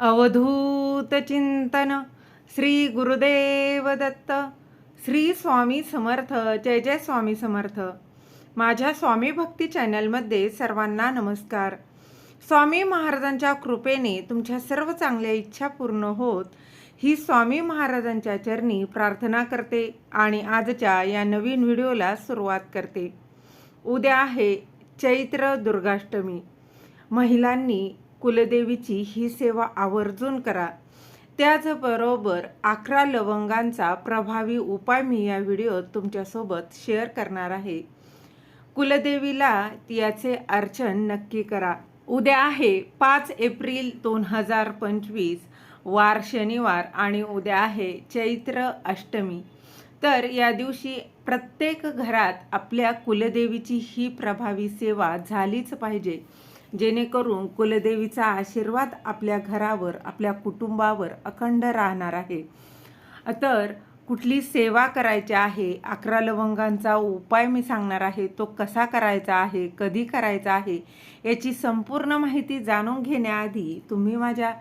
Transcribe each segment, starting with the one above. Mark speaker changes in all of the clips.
Speaker 1: अवधूत चिंतन श्री गुरुदेव दत्त श्री स्वामी समर्थ जय जय स्वामी समर्थ. माझ्या स्वामी भक्ती चॅनलमध्ये सर्वांना नमस्कार. स्वामी महाराजांच्या कृपेने तुमच्या सर्व चांगल्या इच्छा पूर्ण होत ही स्वामी महाराजांच्या चरणी प्रार्थना करते आणि आजच्या या नवीन व्हिडिओला सुरुवात करते. उद्या आहे चैत्र दुर्गाष्टमी. महिलांनी कुलदेवीची ही सेवा आवर्जून करा. त्याचबरोबर अकरा लवंगांचा प्रभावी उपाय मी या व्हिडिओत तुमच्यासोबत शेअर करणार आहे. कुलदेवीला याचे अर्चन नक्की करा. उद्या आहे पाच एप्रिल दोन हजार पंचवीस वार शनिवार आणि उद्या आहे चैत्र अष्टमी. तर या दिवशी प्रत्येक घरात आपल्या कुलदेवीची ही प्रभावी सेवा झालीच पाहिजे. जेणेकरून कुलदेवीचा आशीर्वाद आपल्या घरावर आपल्या कुटुंबावर अखंड राहणार आहे. तर कुठली सेवा करायची आहे अकरा लवंगांचा उपाय मी सांगणार आहे तो कसा करायचा आहे कधी करायचा आहे याची संपूर्ण माहिती जाणून घेण्याआधी तुम्ही माझ्या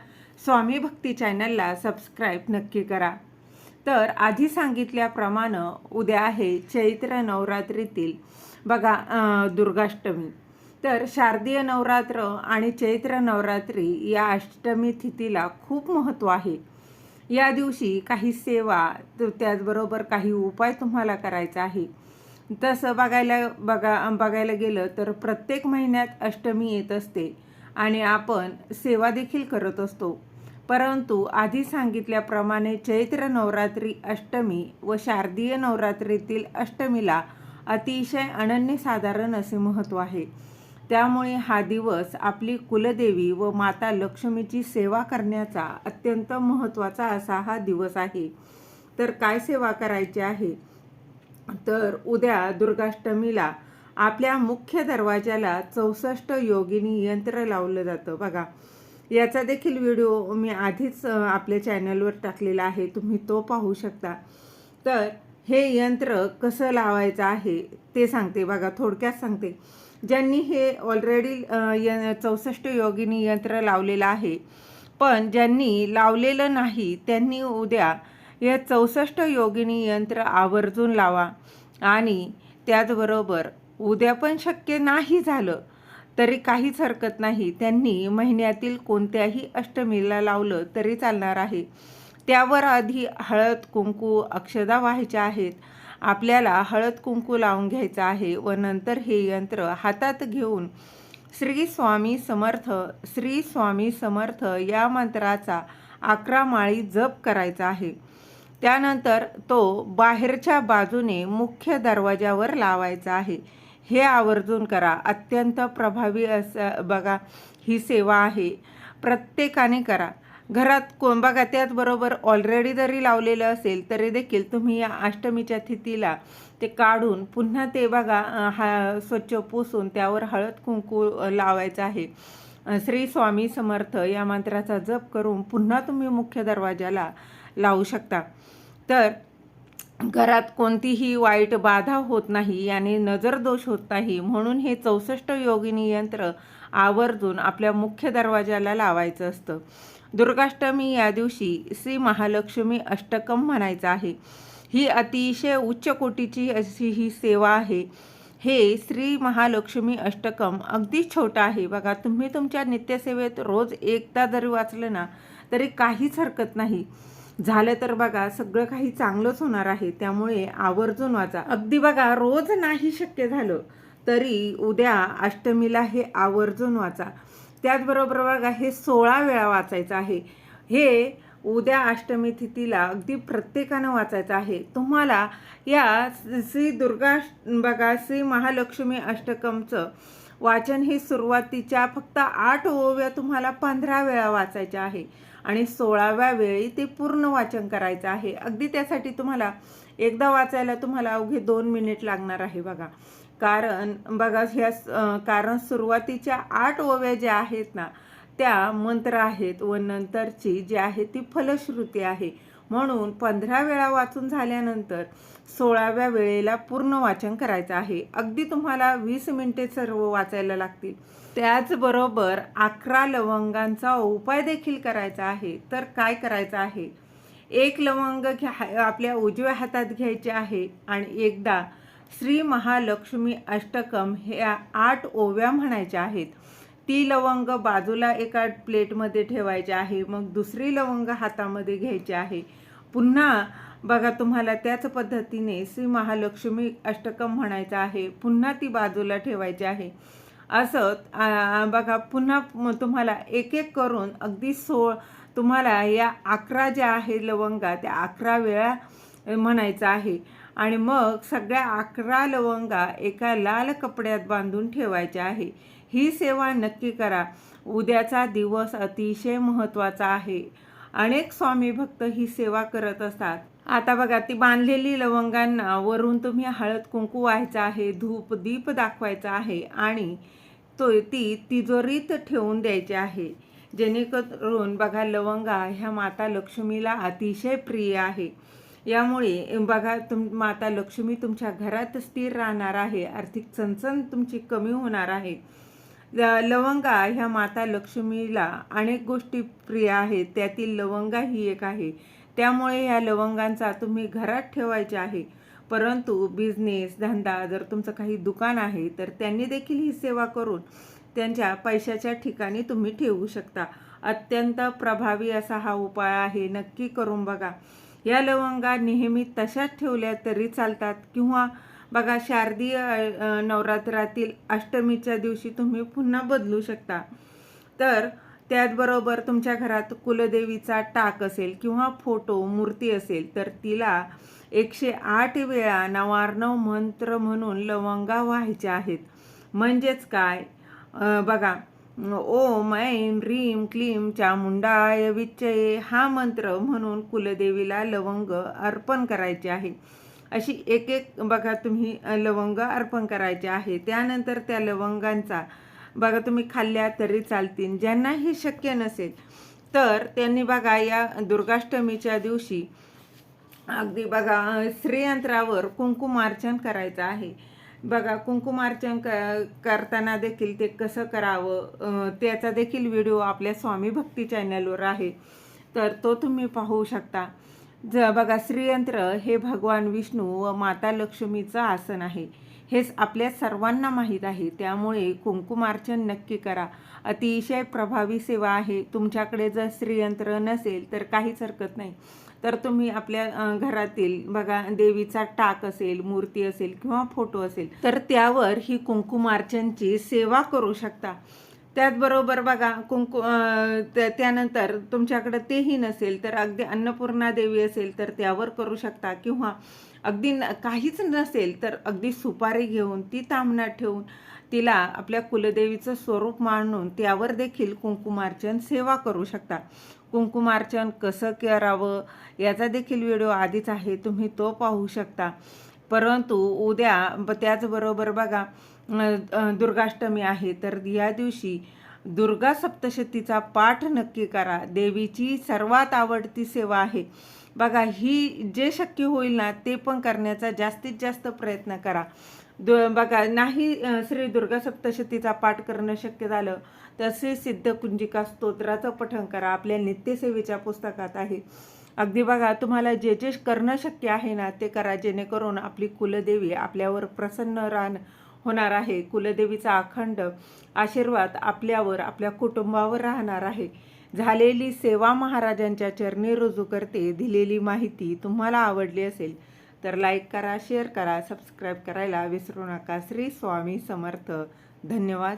Speaker 1: स्वामी भक्ती चॅनलला सबस्क्राईब नक्की करा. तर आधी सांगितल्याप्रमाणे उद्या आहे चैत्र नवरात्रीतील. बघा दुर्गाष्टमी. तर शारदीय नवरात्र आणि चैत्र नवरात्री या अष्टमी तिथीला खूप महत्त्व आहे. या दिवशी काही सेवा त्याचबरोबर काही उपाय तुम्हाला करायचा आहे. तसं बघायला बघा बघायला गेलं तर प्रत्येक महिन्यात अष्टमी येत असते आणि आपण सेवा देखील करत असतो. परंतु आधी सांगितल्याप्रमाणे चैत्र नवरात्री अष्टमी व शारदीय नवरात्रीतील अष्टमीला अतिशय अनन्यसाधारण असे महत्त्व आहे. त्यामुळे हा दिवस आपली कुलदेवी व माता लक्ष्मीची सेवा करण्याचा अत्यंत महत्त्वाचा असा हा दिवस आहे. तर काय सेवा करायची आहे? तर उद्या दुर्गाष्टमीला आपल्या मुख्य दरवाजाला चौसष्ट योगिनी यंत्र लावलं जातं बघा. याचा देखील व्हिडिओ मी आधीच आपल्या चॅनलवर टाकलेला आहे. तुम्ही तो पाहू शकता. तर हे यंत्र कसं लावायचं आहे ते सांगते बघा थोडक्यात सांगते. ज्यांनी हे ऑलरेडी य चौसष्ट योगिनी यंत्र लावलेलं आहे. पण ज्यांनी लावलेलं नाही त्यांनी उद्या या चौसष्ट योगिनी यंत्र आवर्जून लावा. आणि त्याचबरोबर उद्या पण शक्य नाही झालं तरी काहीच हरकत नाही. त्यांनी महिन्यातील कोणत्याही अष्टमीला लावलं तरी चालणार आहे. त्यावर आधी हळद कुंकू अक्षदा व्हायच्या आहेत. आपल्याला हळद कुंकू लावून घ्यायचं आहे व नंतर हे यंत्र हातात घेऊन श्री स्वामी समर्थ श्री स्वामी समर्थ या मंत्राचा अकरा माळी जप करायचा आहे. त्यानंतर तो बाहेरच्या बाजूने मुख्य दरवाजावर लावायचा आहे. हे आवर्जून करा. अत्यंत प्रभावी असं बघा ही सेवा आहे. प्रत्येकाने करा. घरात कोण बघा त्याचबरोबर ऑलरेडी जरी लावलेलं असेल तरी देखील तुम्ही या अष्टमीच्या तिथीला ते काढून पुन्हा ते बघा हा स्वच्छ पुसून त्यावर हळद कुंकू लावायचं आहे. श्री स्वामी समर्थ या मंत्राचा जप करून पुन्हा तुम्ही मुख्य दरवाजाला लावू शकता. तर घरात कोणतीही वाईट बाधा होत नाही याने नजर दोष होत नाही. म्हणून हे चौसष्ट योगिनी यंत्र आवर्जून आपल्या मुख्य दरवाजाला लावायचं असतं. दुर्गाष्टमी या दिवशी श्री महालक्ष्मी अष्टकम म्हणायचं आहे. ही अतिशय उच्च कोटीची अशी ही सेवा आहे. हे श्री महालक्ष्मी अष्टकम अगदी छोटं आहे. बघा तुम्ही तुमच्या नित्यसेवेत रोज एकदा जरी वाचलं ना तरी काहीच हरकत नाही. झालं तर बघा सगळं काही चांगलंच होणार आहे. त्यामुळे आवर्जून वाचा. अगदी बघा रोज नाही शक्य झालं तरी उद्या अष्टमीला हे आवर्जून वाचा. त्याचबरोबर बघा हे सोळा वेळा वाचायचं आहे. हे उद्या अष्टमी तिथीला अगदी प्रत्येकानं वाचायचं आहे. तुम्हाला या श्री दुर्गा बघा श्री महालक्ष्मी अष्टकमचं वाचन हे सुरुवातीच्या फक्त आठ ओव्या तुम्हाला पंधरा वेळा वाचायच्या आहे. आणि सोळाव्या वेळी ते पूर्ण वाचन करायचं आहे. अगदी त्यासाठी तुम्हाला एकदा वाचायला तुम्हाला अवघे दोन मिनिट लागणार आहे बघा. कारण बघा ह्या कारण सुरुवातीच्या आठ ओव्या ज्या आहेत ना त्या मंत्र आहेत व नंतरची जी आहे ती फलश्रुती आहे. म्हणून पंधरा वेळा वाचून झाल्यानंतर सोळाव्या वेळेला पूर्ण वाचन करायचं आहे. अगदी तुम्हाला वीस मिनिटे सर्व वाचायला लागतील. त्याचबरोबर अकरा लवंगांचा उपाय देखील करायचा आहे. तर काय करायचं आहे? एक लवंग घ्या आपल्या उजव्या हातात घ्यायचे आहे आणि एकदा श्री महालक्ष्मी अष्टकम ह्या आठ ओव्या म्हणायच्या आहेत. ती लवंग बाजूला एका प्लेटमध्ये ठेवायची आहे मग दुसरी लवंग हातामध्ये घ्यायची आहे. पुन्हा बघा तुम्हाला त्याच पद्धतीने श्री महालक्ष्मी अष्टकम म्हणायचं आहे पुन्हा ती बाजूला ठेवायची आहे. असं बघा पुन्हा तुम्हाला एक एक करून अगदी सो तुम्हाला या अकरा ज्या आहे लवंगा त्या अकरा वेळा म्हणायचं आहे. आणि मग सगळ्या अकरा लवंगा एका लाल कपड्यात बांधून ठेवायच्या आहे. ही सेवा नक्की करा. उद्याचा दिवस अतिशय महत्त्वाचा आहे. अनेक स्वामी भक्त ही सेवा करत असतात. आता बघा ती बांधलेली लवंगांना वरून तुम्ही हळद कुंकू व्हायचा आहे धूप दीप दाखवायचा आहे आणि तो ती तिजोरीत ठेवून द्यायची आहे. जेणेकरून बघा लवंगा ह्या माता लक्ष्मीला अतिशय प्रिय आहे. यामुळे बघा तुम माता लक्ष्मी तुमच्या घरात स्थिर राहणार आहे. आर्थिक चणचण तुमची कमी होणार आहे. ल- लवंगा ह्या माता लक्ष्मीला अनेक गोष्टी प्रिय आहेत. त्यातील लवंगा ही एक आहे. त्यामुळे ह्या लवंगांचा तुम्ही घरात ठेवायचे आहे. परंतु बिझनेस धंदा जर तुमचं काही दुकान आहे तर त्यांनी देखील ही सेवा करून त्यांच्या पैशाच्या ठिकाणी तुम्ही ठेवू शकता. अत्यंत प्रभावी असा हा उपाय आहे. नक्की करून बघा. या लवंगा नेहमी तशाच ठेवल्या तरी चालतात. किंवा बघा शारदीय नवरात्रातील अष्टमीच्या दिवशी तुम्ही पुन्हा बदलू शकता. तर त्याचबरोबर तुमच्या घरात कुलदेवीचा टाक असेल किंवा फोटो मूर्ती असेल तर तिला एकशे आठ वेळा नवार्णव मंत्र म्हणून लवंगा व्हायच्या आहेत. म्हणजेच काय? बघा ओम ऐं ह्रीं क्लीं चामुंडाय विच्चये हा मंत्र म्हणून कुलदेवीला लवंग अर्पण करायचे आहे. अशी एक एक बघा तुम्ही लवंग अर्पण करायचे आहे. त्यानंतर त्या लवंगांचा बघा तुम्ही खाल्ल्या तरी चालतील. ज्यांना हे शक्य नसेल तर त्यांनी बघा या दुर्गाष्टमीच्या दिवशी अगदी बघा अ, श्रीयंत्रावर कुंकुमार्चन करायचं आहे. बघा कुंकुमार्चन क करताना देखील ते कसं करावं त्याचा देखील व्हिडिओ आपल्या स्वामी भक्ती चॅनलवर आहे. तर तो तुम्ही पाहू शकता. ज बघा श्रीयंत्र हे भगवान विष्णू व माता लक्ष्मीचं आसन आहे. हेच आपल्या सर्वांना माहीत आहे. त्यामुळे कुंकुमार्चन नक्की करा. अतिशय प्रभावी सेवा आहे. तुमच्याकडे जर श्रीयंत्र नसेल तर काहीच हरकत नाही. तर तुम्ही आपल्या घरातील बघा देवीचा टाक असेल मूर्ती असेल किंवा फोटो असेल तर त्यावर ही कुंकुमार्चनची सेवा करू शकता. त्याचबरोबर बघा कुंकू त्या- त्यानंतर तुमच्याकडे तेही नसेल तर अगदी अन्नपूर्णा देवी असेल तर त्यावर करू शकता. किंवा अगदी न- काहीच नसेल तर अगदी सुपारी घेऊन ती तामणात ठेवून तिला आपल्या कुलदेवीचं स्वरूप मानून त्यावर देखील कुंकुमार्चन सेवा करू शकता. कुंकुमार्चन कसं करावं याचा देखील व्हिडिओ आधीच आहे तुम्ही तो पाहू शकता. परंतु उद्या ब त्याचबरोबर बघा दुर्गाष्टमी आहे तर या दिवशी दुर्गा सप्तशतीचा पाठ नक्की करा. देवीची सर्वात आवडती सेवा आहे. बघा ही जे शक्य होईल ना ते पण करण्याचा जास्तीत जास्त प्रयत्न करा. दु बघा नाही श्री दुर्गा सप्तशतीचा पाठ करणं शक्य झालं तर श्री सिद्धकुंजिका स्तोत्राचं पठण करा. आपल्या नित्यसेवेच्या पुस्तकात आहे. अगदी बघा तुम्हाला जे जे करणं शक्य आहे ना ते करा जेणेकरून आपली कुलदेवी आपल्यावर प्रसन्न राहणं होणार आहे. कुलदेवीचा अखंड आशीर्वाद आपल्यावर आपल्या कुटुंबावर राहणार आहे. झालेली सेवा महाराजांच्या चरणी रुजू करते. दिलेली माहिती तुम्हाला आवडली असेल तर लाईक करा शेअर करा सबस्क्राईब करायला विसरू नका. श्री स्वामी समर्थ. धन्यवाद.